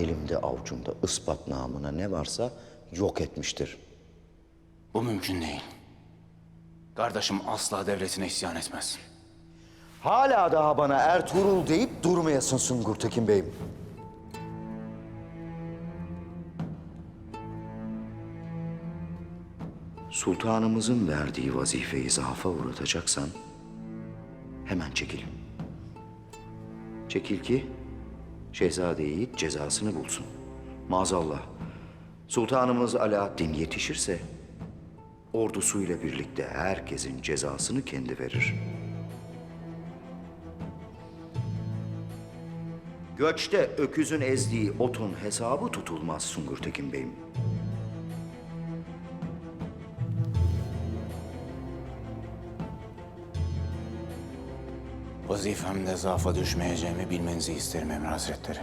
elimde avucumda ispat namına ne varsa yok etmiştir. Bu mümkün değil. Kardeşim asla devletine isyan etmez. Hala daha bana Ertuğrul deyip durmayasın Sungur Tekin Bey'im. Sultanımızın verdiği vazifeyi zaafa uğratacaksan hemen çekil. Çekil ki Şehzade Yiğit cezasını bulsun. Maazallah Sultanımız Alaaddin yetişirse ordusuyla birlikte herkesin cezasını kendi verir. Göçte öküzün ezdiği otun hesabı tutulmaz Sungur Tekin Bey'im. Vazifemde zaafa düşmeyeceğimi bilmenizi isterim Emir Hazretleri.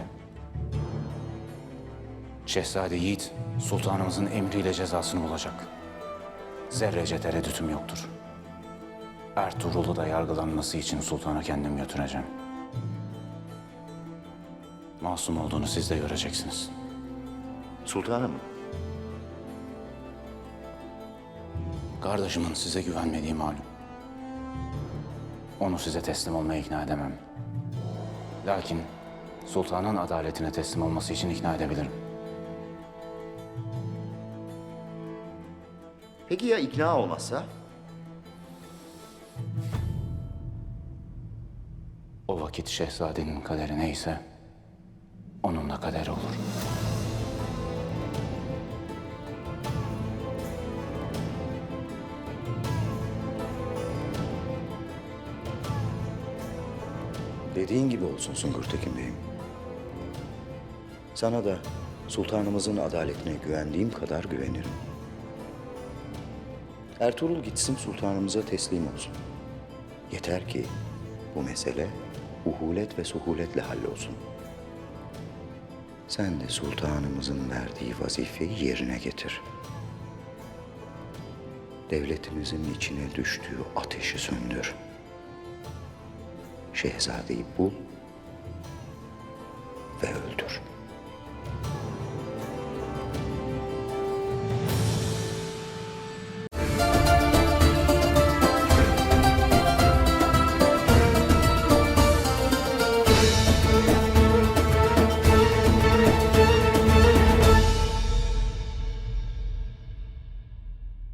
Şehzade Yiğit, sultanımızın emriyle cezasını bulacak. Zerrece tereddütüm yoktur. Ertuğrul'u da yargılanması için sultana kendim götüreceğim. Masum olduğunu siz de göreceksiniz. Sultanım, Kardeşimin size güvenmediği malum. Onu size teslim olmaya ikna edemem. Lakin sultanın adaletine teslim olması için ikna edebilirim. peki ya ikna olmazsa? O vakit şehzadenin kaderi neyse onun da kaderi olur. Dediğin gibi olsun Sungur Tekin Bey'im. Sana da sultanımızın adaletine güvendiğim kadar güvenirim. Ertuğrul gitsin sultanımıza teslim olsun. Yeter ki bu mesele uhulet ve suhuletle hallolsun. Sen de sultanımızın verdiği vazifeyi yerine getir. Devletimizin içine düştüğü ateşi söndür. Şehzadeyi bul